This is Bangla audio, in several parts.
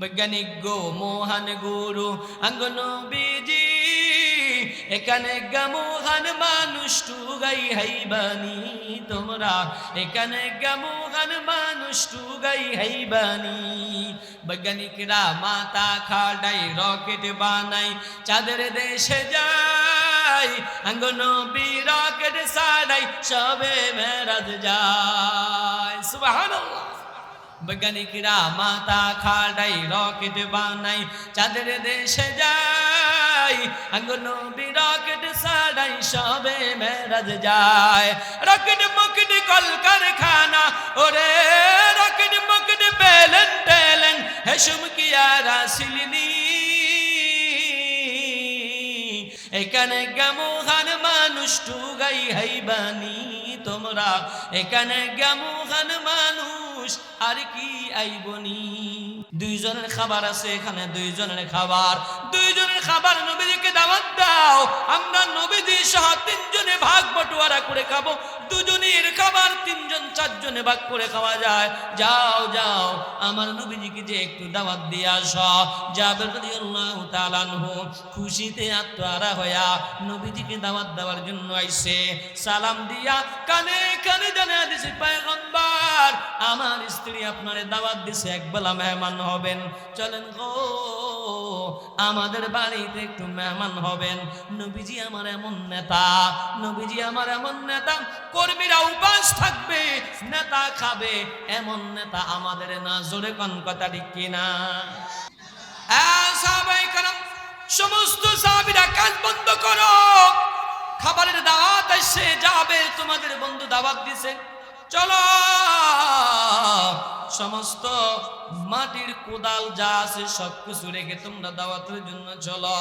বৈজ্ঞানিক গো মোহন গুরু অঙ্গন বিজি। এখানে গামোহান মানুষ টুগাই হাইবানি তোমরা। এখানে গামোহান মানুষ টুগাই হাইবানি বৈজ্ঞানিকরা মাথা খাডাই, রকেট বানাই, চাঁদের দেশে যায় অঙ্গন বি রকেট সাড়াই সবে মেরাজ যায়। সুবহানাল্লাহ। বৈজ্ঞানিকরা মাথা খাড়াই রকেট বানাই, চাঁদের দেশে যাই আঙ্গনবী রকেট সাড়াই সবে মেরাজ যায়। রকেট মুকেট কল কারখানা ওরে রকেট মুকেট পেলেন টেলেন হেসুম কিয়া রাসিলিনি এখানে গামুহান মানুষ টুগাই হাইবানি তোমরা, এখানে গামুহান মানুষ আর কি আইবনি? দুইজনের খাবার আছে এখানে, দুইজনের খাবার। দুইজনের খাবার নবীজিকে দাওয়াত দাও। আমরা নবীজি সহ তিনজনে ভাগ বটোয়ারা করে খাব। দুজনের খাবার তিনজন, চারজনে ভাগ করে খাওয়া যায়। যাও যাও, আমার নবীজিকে যে একটু দাওয়াত দিয়ে আস। যাবে খুশিতে আত্মারা হইয়া নবীজিকে দাওয়াত দেওয়ার জন্য আইছে সালাম দিয়া কানে কানে জানা দিছে, পয়গম্বর, আমার স্ত্রী আপনারে দাওয়াত দিছে একবেলা মেহমান হবেন। চলেন গো, আমাদের বাড়িতে একটু মেহমান হবেন। নবীজি আমার এমন নেতা, নবীজি আমার এমন নেতা, কর্মীরা উপাস থাকবে নেতা খাবে এমন নেতা আমাদের না জোরে কোন কথা ঠিক কিনা? হ্যাঁ, সমস্ত সাহাবিরা কাজ বন্ধ করো। খাবারের দাওয়াত এসে যাবে তোমাদের বন্ধু দাওয়াত দিছে। চলো। সমস্ত মাটির কোদাল যা আছে সব কিছু রেখে তোমরা দাওয়াতের জন্য চলো।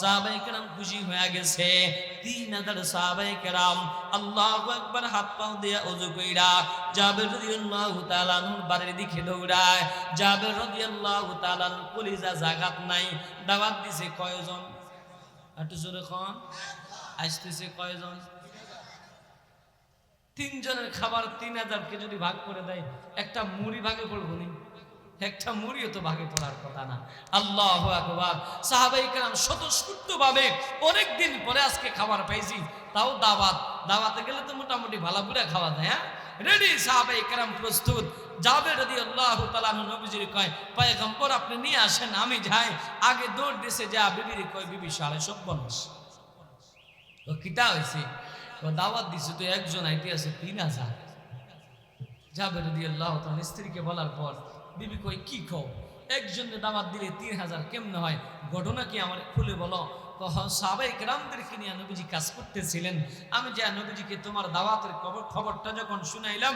সাহাবাই কেরাম খুশি হয়ে গেছে। তিন হাজার সাহাবাই কেরাম আল্লাহ একবার হাত পাও দিয়া অজু কইরা জাবের রাদিয়াল্লাহু তাআলা নূর বাড়ির দিকে দৌড়ায়। জাবের রাদিয়াল্লাহু তাআলা কলিজা জাগাত নাই। দাওয়াত দিছে কয়জন? একটু জোরে কন। আসতেছে কয়জন? তিনজনের খাবার তিন হাজারকে যদি ভাগ করে দেয়, একটা মুড়ি ভাগে পড়ব নি? একটা মুড়িও তো ভাগে পড়ার কথা না। আল্লাহ আকবার। সাহাবাই কালাম স্বতঃস্ফূর্ত ভাবে অনেক দিন পরে আজকে খাবার পাইছি। তাও দাওয়াত। দাওয়াতে গেলে তো মোটামুটি ভালো করে খাওয়া দেয় হ্যাঁ? রেডি সাহাবাই কালাম প্রস্তুত। যাবে যদি আল্লাহ তালাহ নবীজির কয়, পয়গম্বর, আপনি নিয়ে আসেন, আমি যাই। আগে দৌড় দিছে যা, বিবির কয়, বিবি সাড়ে সব বনস ও কিটা হয়েছে দাওয়াত দিছে তো একজন আইতে আছে তিন হাজার। যাবে যদি আল্লাহ তখন স্ত্রীকে বলার পর, বিবি কই, কি কও? একজনের দাওয়াত দিলে তিন হাজার কেমনে হয়? ঘটনা কি আমার খুলে বলো? কহ সাবাই গ্রামদেরকে নিয়ে নবীজি কাজ করতেছিলেন। আমি যে নবীজিকে তোমার দাওয়াতের খবর, খবরটা যখন শুনাইলাম,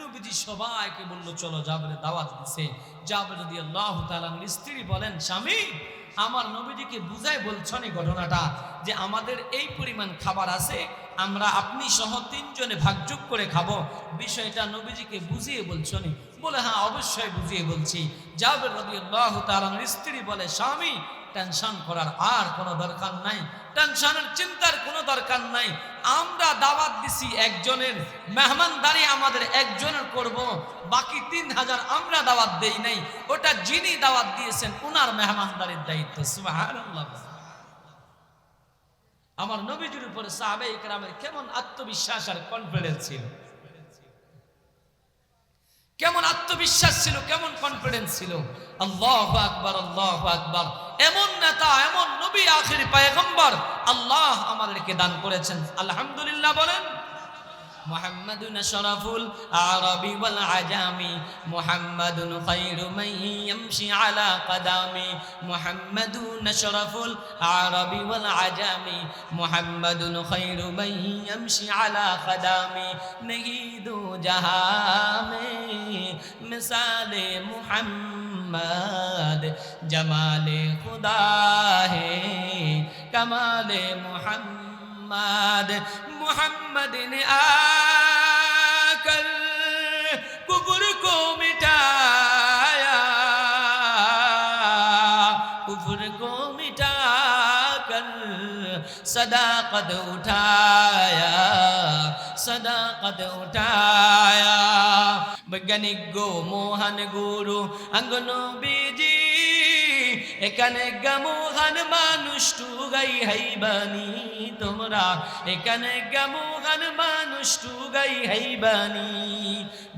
নবীজি সবাইকে বলল, চলো যাবে দাওয়াত দিছে। যাবে যদি আল্লাহ তালার স্ত্রী বলেন, স্বামী, আমার নবীজিকে বুঝাই বলছনি ঘটনাটা যে আমাদের এই পরিমাণ খাবার আছে আমরা আপনি সহ তিনজনে ভাগযোগ করে খাব। বিষয়টা নবীজিকে বুঝিয়ে বলছনি বলে হ্যাঁ অবশ্যই বুঝিয়ে বলছি। যাবে রবি আল্লাহ তালার স্ত্রী বলে, স্বামী, টেনশন করার আর কোনো দরকার নাই। টেনশনের চিন্তার কোনো দরকার নাই। আমরা দাওয়াত দিছি একজনের, মেহমানদারি আমাদের একজনের করব। বাকি তিন হাজার আমরা দাওয়াত দেই নাই। ওটা যিনি দাওয়াত দিয়েছেন ওনার মেহমানদারির দায়িত্ব। সুবহানাল্লাহ। আমার নবীজির উপরে সাহাবে ইকরামের কেমন আত্মবিশ্বাস আর কনফিডেন্স ছিল? কেমন আত্মবিশ্বাস ছিল? কেমন কনফিডেন্স ছিল? আল্লাহ আকবার আল্লাহ আকবার। এমন নেতা, এমন নবী, আখির পায়গম্বর আল্লাহ আমাদেরকে দান করেছেন। আলহামদুলিল্লাহ বলেন। محمد شرف العرب والعجام محمد خير من يمشي على قدام محمد شرف العرب والعجام محمد خير من يمشي على قدام नहीं दो जहां में मिसाल محمد जमाल खुदा है कमाल محمد मोहम्मद ने आकर صداقت اٹھایا صداقت اٹھایا বৈজ্ঞানিক গো মোহন গুরু অঙ্গন বিজি এখানে গমোহন মানুষ টু গাই টুগাই হাইবানি তোমরা এখানে গমোহন মানুষ টু গাই টুগাই হাইবানি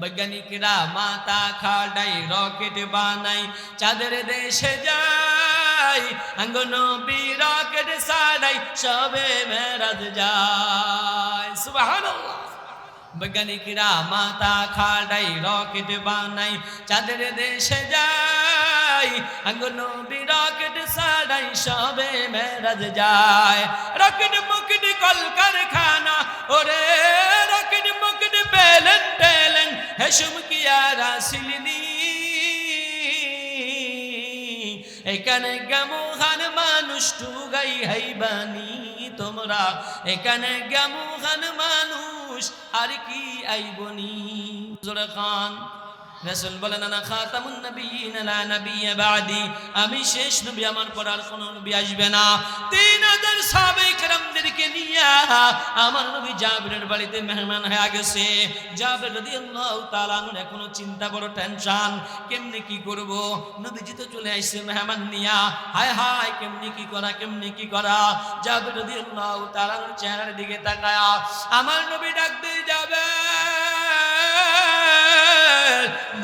বৈজ্ঞানিকরা মাতা খাডাই রকেট বানাই চাঁদের দেশে যায় আঙ্গনবী রকেট সাড়াই সবে মেরাজ যায়। সুবহানাল্লাহ। বৈজ্ঞানিকরা মাথা খাড়াই, রকেট বানাই, চাঁদের দেশে যায় আঙ্গনবী রকেট সাড়াই সবে মেরাজ যায়। রকেট মুকেট কল কারখানা ওরে রকেট মুকেট পেলেন টেলেন, হেসুম এখানে গামুখান মানুষ টুগাই হাইবানি তোমরা। এখানে গামুখান মানুষ আর কি আইবনি? খান। রাসূল বলেন না খাতামুন নবিয়িন, লা নবিয়্য বাদি। আমি শেষ নবী, আমার পর আর কোন নবী আসবে না। 3000 সাহাবায়ে কেরামদেরকে নিয়ে আমার নবী জাবিরের বাড়িতে মেহমান হয়ে গেছে। জাবির রাদিয়াল্লাহু তাআলা আনহুর এখনও চিন্তা বড় টেনশন, কেমনে কি করব? নবীজি তো চলে আসছে মেহমান নিয়া, হায় হায়, কেমনে কি করা, কেমনে কি করা? জাবির রাদিয়াল্লাহু তাআলা চেহারার দিকে তাকায়া, আমার নবী ডাক দিয়ে যাবে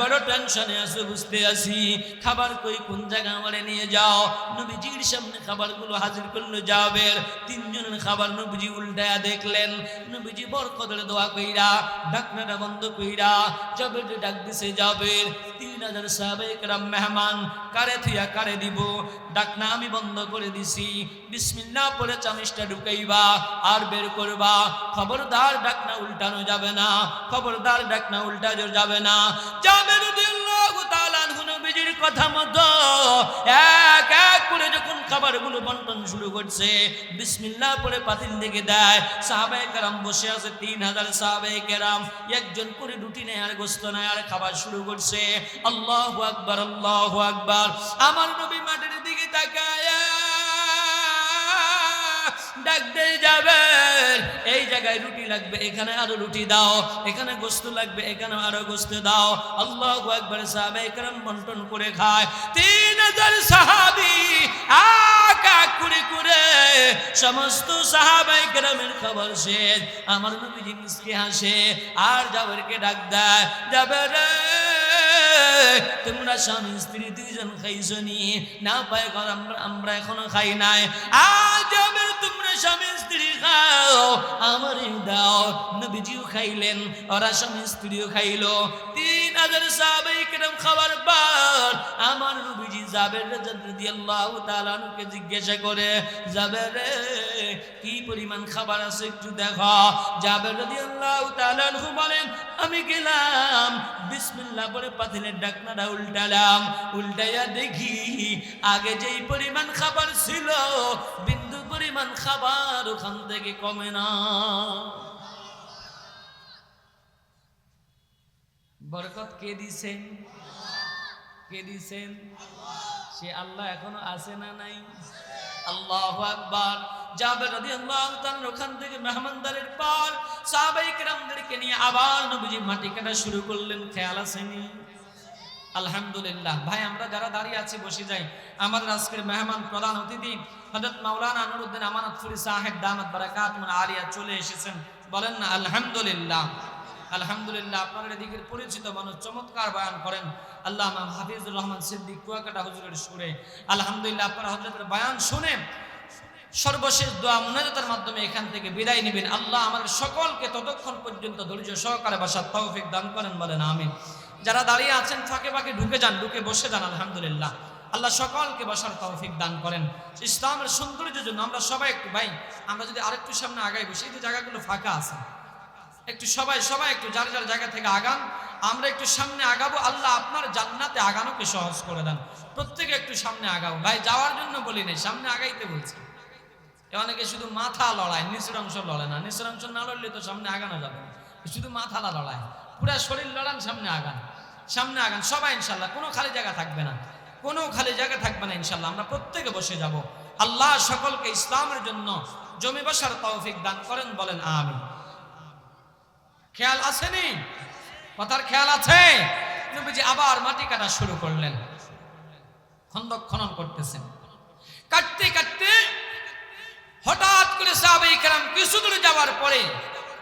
বড় টেনশনে আছে, বুঝতে আছি। খাবার কই, কোন জায়গা আমারে নিয়ে যাও? নবীজির সামনে খাবারগুলো হাজির করল যাবের তিনজনের খাবার নবীজি উল্টায়া দেখলেন। নবীজি বরকতের দোয়া কইরা, ডাকনাটা বন্ধ কইরা যাবের ডাক দিছে যাবের তিন হাজার মেহমান, কারে থুয়া কারে দিব? ডাকনা আমি বন্ধ করে দিছি। বিসমিল্লা পরে চামিচটা ঢুকাইবা, আর বের করবা। খবরদার ডাকনা উল্টানো যাবে না, খবরদার ডাকনা উল্টা যাবে না। যাবে কথা মতো এক এক করে যখন খাবারগুলো বন্টন শুরু করছে, বিসমিল্লাহ পরে পাতিল দিকে দেয়। সাহাবায়ে কেরাম বসে আছে, তিন হাজার সাহাবায়ে কেরাম। একজন করে রুটি নেয় আর গোস্ত নেয় আর খাবার শুরু করছে। আল্লাহ আকবার আল্লাহ আকবার। আমার নবী মাটির দিকে তাকায়। ডাক দিয়ে যাবে এই জায়গায় রুটি লাগবে, এখানে আরও রুটি দাও, এখানে গোস্ত লাগবে এখানে আরও গোস্ত দাও। আল্লাহ একবার সাহাবে একরাম বন্টন করে খায়। তিন হাজার সাহাবি এক করে করে সমস্ত সাহাবাই গ্রামের খবর শেষ। আমার নবীজি মিসকে হাসে, আর যাবেরকে ডাক দেয় যাবে রে তোমরা স্বামী, স্ত্রী দুইজন খাইছো নি না পায় আমরা আমরা এখনও খাই নাই। আজ আমার তোমরা স্বামী, স্ত্রী খাও। আমারই দাও। নবীজিও খাইলেন, ওরা স্বামী, স্ত্রীও খাইলো। হাজার সাহাবাই কেরম খাবার পর আমার নবীজি যাবে রাদিয়াল্লাহু তাআলা আনহুকে জিজ্ঞাসা করে যাবে রে, কি পরিমাণ খাবার আছে একটু দেখো। যাবে রাদিয়াল্লাহু তাআলা আনহু বলেন, আমি গেলাম, বিসমিল্লাহ করে পাতিলের ডাকনাটা উল্টালাম। উল্টাইয়া দেখি, আগে যেই পরিমাণ খাবার ছিল, বিন্দু পরিমাণ খাবার ওখান থেকে কমে না। বরকত কে দিছেন? কে দিছেন? সে আল্লাহ এখনও আছে না নাই? আল্লাহ আকবার। জাবের রাদিয়াল্লাহু তাআলা ওখান থেকে মেহমানদারের পর সাহাবায়ে কেরামদেরকে নিয়ে আবার নবীজি মাটি কাটা শুরু করলেন। খেয়াল আসেনি আলহামদুলিল্লাহ। ভাই, আমরা যারা দাঁড়িয়ে আছি, বসে যাই। আমাদের আজকের মেহমান প্রধান অতিথি হযরত মাওলানা নুরুদ্দিন আমানতপুরি সাহেব দামাত বারাকাতুন আলিয়া চলে এসেছেন। বলেন না, আলহামদুলিল্লাহ। আলহামদুলিল্লাহ আপনার এদিকের পরিচিত মানুষ চমৎকার বয়ান করেন। আল্লাহ হাফিজুর রহমান সিদ্দিক কুয়াকাটা হুজুরের সুরে। আলহামদুলিল্লাহ, আপনারা হজরতের বয়ান শুনে সর্বশেষ দোয়া মুনাজাতের মাধ্যমে এখান থেকে বিদায় নেবেন। আল্লাহ আমাদের সকলকে ততক্ষণ পর্যন্ত ধৈর্য সহকারে বাসার তৌফিক দান করেন, বলেন আমিন। যারা দাঁড়িয়ে আছেন, ফাঁকে ফাঁকে ঢুকে যান, ঢুকে বসে যান, আলহামদুলিল্লাহ। আল্লাহ সকলকে বসার তৌফিক দান করেন। ইসলামের সৌন্দর্যের জন্য আমরা সবাই একটু, ভাই, আমরা যদি আরেকটু সামনে আগাই বসি, এই জায়গাগুলো ফাঁকা আছে। একটু সবাই সবাই একটু যার যার জায়গা থেকে আগান। আমরা একটু সামনে আগাবো। আল্লাহ আপনার জান্নাতে আগানোকে সহজ করে দেন। প্রত্যেকে একটু সামনে আগাবো ভাই, যাওয়ার জন্য বলি নাই, সামনে আগাইতে বলছি। অনেকে শুধু মাথা লড়ায় নিচের অংশ লড়ে না। নিচের অংশ না লড়লে তো সামনে আগানো যাবে শুধু মাথাটা লড়ায়। পুরা শরীর লড়ান, সামনে আগান। সামনে আগান। সবাই ইনশাল্লাহ কোনো খালি জায়গা থাকবে না। কোনো খালি জায়গা থাকবে না ইনশাল্লাহ আমরা প্রত্যেকে বসে যাব। আল্লাহ সকলকে ইসলামের জন্য জমি বসার তৌফিক দান করেন, বলেন আমি খেয়াল আসেনি? কথার খেয়াল আছে? নবীজি আবার মাটি কাটা শুরু করলেন। খন্দক খনন করতেছেন। কাটতে কাটতে হঠাৎ করে সাহাবে কেরাম কিছু দূরে যাওয়ার পরে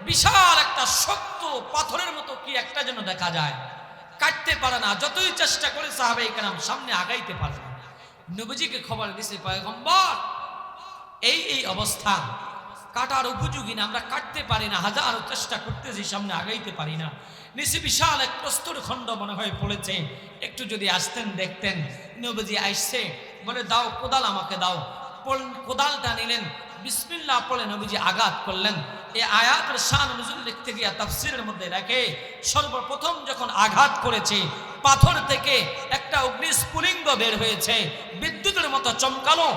বিশাল একটা শক্ত পাথরের মতো কি একটা যেন দেখা যায়। কাটতে পারে না, যতই চেষ্টা করে সাহাবে কেরাম সামনে আগাইতে পারে না। নবীজিকে খবর দিছে, পয়গম্বর, এই এই অবস্থা। কাটার উপযোগী না, আমরা কাটতে পারি না, হাজারো চেষ্টা করতেছি, সামনে আগাইতে পারি না। নিচে বিশাল এক প্রস্তর খণ্ড মনে হয় পড়েছে, একটু যদি আসতেন, দেখতেন। নবজি আসছে বলে, দাও, কোদাল আমাকে দাও। কোদালটা নিলেন, বিসমিল্লাহ পড়ে নবীজি আঘাত করলেন। এই আয়াতের শান নজুল লিখতে গিয়া তাফসিরের মধ্যে রাখে, সর্বপ্রথম যখন আঘাত করেছে, পাথর থেকে একটা অগ্নিস্ফুলিঙ্গ বের হয়েছে, বিদ্যুতের মতো চমকালো,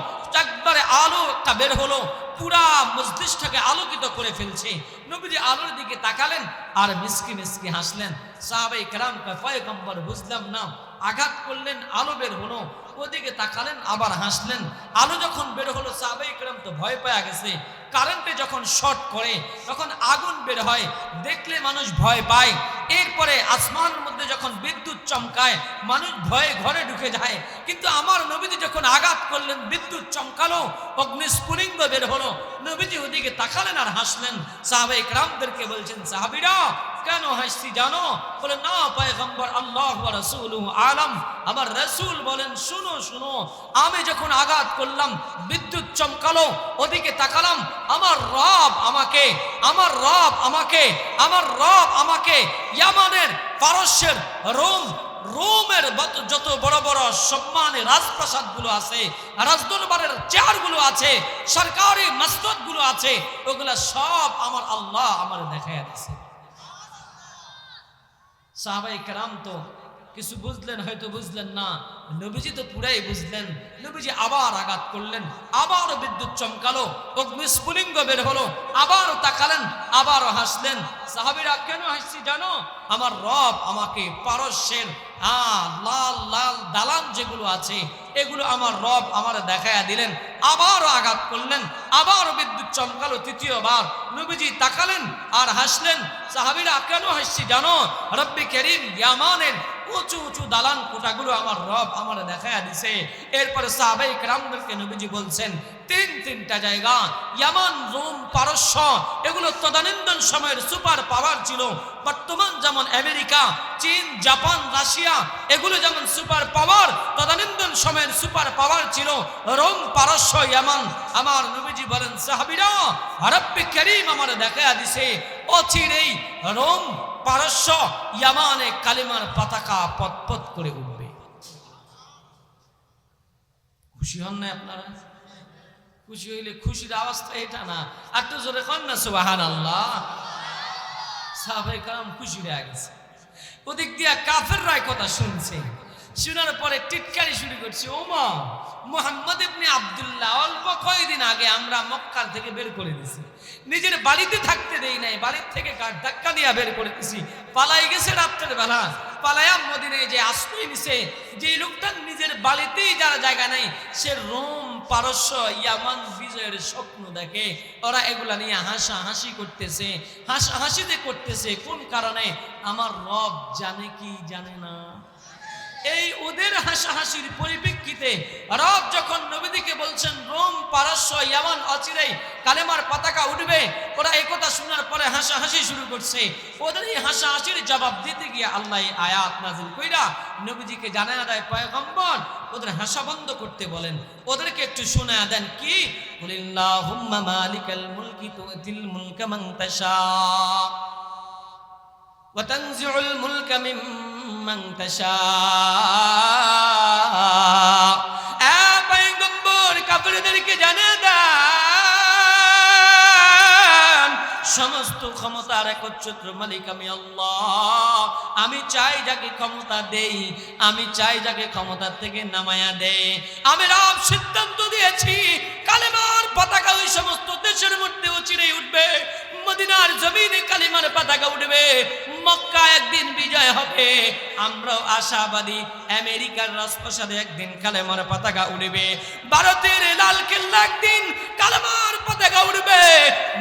একবারে আলো একটা বের হলো, পুরা মস্তিষ্কটাকে আলোকিত করে ফেলছে। নবীজি আলোর দিকে তাকালেন আর মিসকি মিসকি হাসলেন। সাহাবাই কেরাম পয়গম্বর, বুঝলাম না। আঘাত করলেন, আলো বের হলো। ওদিকে তাকালেন, আবার হাসলেন। আলো যখন বের হলো, সাহাবাই কেরাম তো ভয় পাওয়া গেছে। কারেন্টে যখন শর্ট করে, তখন আগুন বের হয়, দেখলে মানুষ ভয় পায়। এরপরে আসমানের মধ্যে যখন বিদ্যুৎ চমকায়, মানুষ ভয়ে ঘরে ঢুকে যায়। কিন্তু আমার নবীজি যখন আঘাত করলেন, বিদ্যুৎ চমকালো অগ্নিস্ফুলিঙ্গ বের হলো। নবীজি ওদিকে তাকালেন আর হাসলেন। সাহাবে ইকরামদেরকে বলছেন, সাহাবিরা কেন হাসছি জানো? বলে, না, পয়গম্বর, আল্লাহ রসুল আলম। আমার রসুল বলেন, শুনো শুনো, আমি যখন আঘাত করলাম, বিদ্যুৎ চমকালো, ওদিকে তাকালাম, আমার রব আমাকে, আমার রব আমাকে, আমার রব আমাকে, ইয়ামানের পারস্যের রোম, রোমের যত বড় বড় সম্মানের রাজপ্রাসাদগুলো আছে, রাজদরবারের চেয়ারগুলো আছে, সরকারি মসজিদগুলো আছে, ওগুলা সব আমার আল্লাহ আমার দেখায় দিচ্ছে সাহাবাই কেরাম তো কিছু বুঝলেন, হয়তো বুঝলেন না। নবীজি তো পুরাই বুঝলেন। নবীজি আবার আঘাত করলেন, আবারও বিদ্যুৎ চমকালো অগ্নিস্ফুলিঙ্গ বের হলো, আবারও তাকালেন, আবারও হাসলেন। সাহাবিরা, কেন হাসছি জানো? আমার রব আমাকে পারস্যের আহ লাল লাল দালান যেগুলো আছে, এগুলো আমার রব আমার দেখায়া দিলেন, আবারও আঘাত করলেন, আবারও বিদ্যুৎ চমকালো তৃতীয়বার। নবীজি তাকালেন আর হাসলেন, সাহাবিরা, কেন হাসছি জানো? রব্বি করিম, ইয়ামানের উঁচু উঁচু দালান কোটাগুলো আমার রব আমার দেখায়া দিছে। এরপরে সাহাবাই রামদেরকে নবীজি বলছেন তিন তিনটা জায়গা, ইয়ামান, রোম, পারস্য, এগুলো তদানীন্দন সময়ের সুপার পাওয়ার ছিল। বর্তমান যেমন আমেরিকা, চীন, জাপান, রাশিয়া, এগুলো যেমন সুপার পাওয়ার তদানীন্দন সময়ের সুপার পাওয়ার ছিল। রোম, পারস্য, ইয়ামান, আমার নবীজি বলেন, সাহাবিরা রব্বি করিম আমার দেখায়া দিছে। অচিরেই রোম, পারস্য, ইয়ামানে কালিমার পতাকা পতপত করে উঠবে। খুশি হন না আপনারা? খুশি হইলে খুশির অবস্থা এটা না। আর তো জোরে কন না সুবাহান আল্লাহ সাহাবাই কালাম খুশি হয়ে গেছে। ওদিক দিয়া কাফের রায় কথা শুনছে। শোনার পরে টিটকারি শুরু করছে ওমা মোহাম্মদ ইবনে আবদুল্লাহ অল্প কয়েকদিন আগে আমরা মক্কার থেকে বের করে দিছি। নিজের বাড়িতে থাকতে দেই নাই, বাড়ির থেকে ধাক্কা দিয়া বের করে দিছি। পালাই গেছে রাত্রের বেলা। পালায়া মদিনায় যে আশ্রয় নিছে যে লোকটা নিজের বাড়িতেই যারা জায়গা নাই, সে রোম, পারস্য, ইয়ামান, বিজয়ের স্বপ্ন দেখে। ওরা এগুলা নিয়ে হাসা হাসি করতেছে। হাসা হাসিতে করতেছে, কোন কারণে? আমার রব জানে কি জানে না। এই ওদের হাসাহাসির পরিপ্রেক্ষিতে রব যখন নবীদিকে বলছেন, রোম, পারস্য, ইয়ামান, অচিরেই কালেমার পতাকা উঠবে। ওরা এই কথা শোনার পরে হাসাহাসি শুরু করছে। ওদের এই হাসাহাসির জবাব দিতে গিয়ে আল্লাহ আয়াত নাজিল কইরা নবীজিকে জানায় দেয়, পয়গম্বর, ওদের হাসা বন্ধ করতে বলেন। ওদেরকে একটু শোনা দেন কি? বলিল্লাহুম্মা মালিকাল মুলকি তুতিল মুলকা মান তাশা। وتنزع الملك ممن تشاء এ পয়গম্বর কাফেরদেরকে জানিয়ে দেন সমস্ত ক্ষমতার একচ্ছত্র মালিক আমি আল্লাহ আমি চাই যাকে ক্ষমতা দেই আমি চাই যাকে ক্ষমতা থেকে নামায়া দেই আমি রব সিদ্ধান্ত দিয়েছি কালেমার পতাকা ওই সমস্ত দেশের মধ্যে চিরে উঠবে। মদিনার জমিনে কালিমার পতাকা উঠবে। মক্কা একদিন বিজয় হবে। আমরাও আশাবাদী আমেরিকার রাজপ্রাসাদে একদিন কালেমার পতাকা উঠবে। ভারতের লাল কেল্লা একদিন কালেমার পতাকা উঠবে।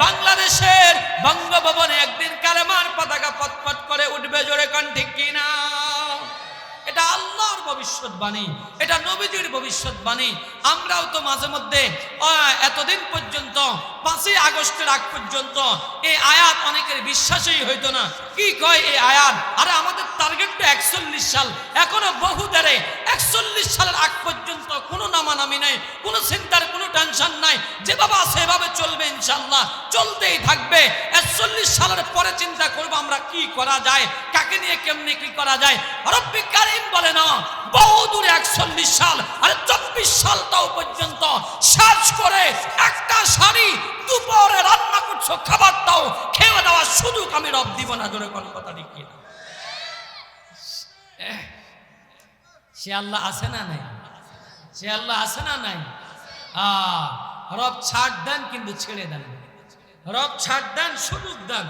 বাংলাদেশের বঙ্গভবনে একদিন কালেমার পতাকা পটপট করে উঠবে। জোরে কন ঠিক কিনা ভবিষ্যৎবাণী। এটা নবীজির ভবিষ্যৎবাণী। আমরাও তো মাঝে মধ্যে এতদিন পর্যন্ত পাঁচই আগস্টের আগ পর্যন্ত এই আয়াত অনেকের বিশ্বাসই হইতো না। কি কয় এই আয়াত? আরে আমাদের টার্গেট তো একচল্লিশ সাল। এখনও বহু দেরে একচল্লিশ সালের আগ পর্যন্ত কোনো নামানামি নাই, কোনো চিন্তার, কোনো টেনশন নাই। যেভাবে এভাবে চলবে ইনশাল্লাহ চলতেই থাকবে। একচল্লিশ সালের পরে চিন্তা করব আমরা কি করা যায়, কাকে নিয়ে কেমনি কি করা যায়। রব্বি কারিম বলে না, বহু দূরে একচল্লিশ সাল, আরে চব্বিশ সালটাও পর্যন্ত সার্চ করে একটা শাড়ি দুপুরে রান্না করছ, খাবার দাও, খেয়ে দেওয়া শুধু আমি রব দিব না, জোরে কোন কথা ঠিক কিনা? সে আল্লাহ আছে না নাই? সে আল্লাহ আছে না নাই? রব ছাড় দেন, কিন্তু ছেড়ে দেন রব ছাড় দেন, সুযোগ দেন,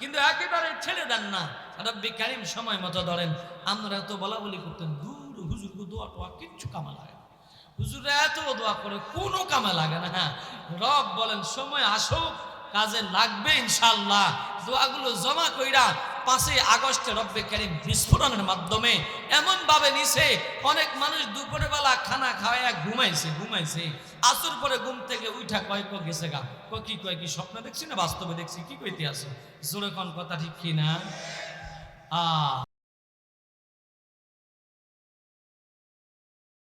কিন্তু একেবারে ছেড়ে দেন না। রব্বি কারিম সময় মতো ধরেন, আমরা এত বলা বলি করতেন, দূর হুজুর দোয়া টোয়া কিচ্ছু কামা লাগে না। হুজুরা এত দোয়া করে, কোনো কামে লাগে না হ্যাঁ। রব বলেন, সময় আসুক, কাজে লাগবে ইনশাল্লাহ দোয়াগুলো জমা কইরা পাঁচই আগস্টে রব্বে কারিম বিস্ফোরণের মাধ্যমে এমন ভাবে নিছে, অনেক মানুষ দুপুরে বেলা খানা খাওয়াইয়া ঘুমাইছে ঘুমাইছে। আসর পরে ঘুম থেকে উঠা কয় ক গেছে গা? ক কি কয়, কি স্বপ্ন দেখছি না বাস্তবে দেখছি? কি কইতে আছে? জোরে কোন কথা ঠিক কি না আ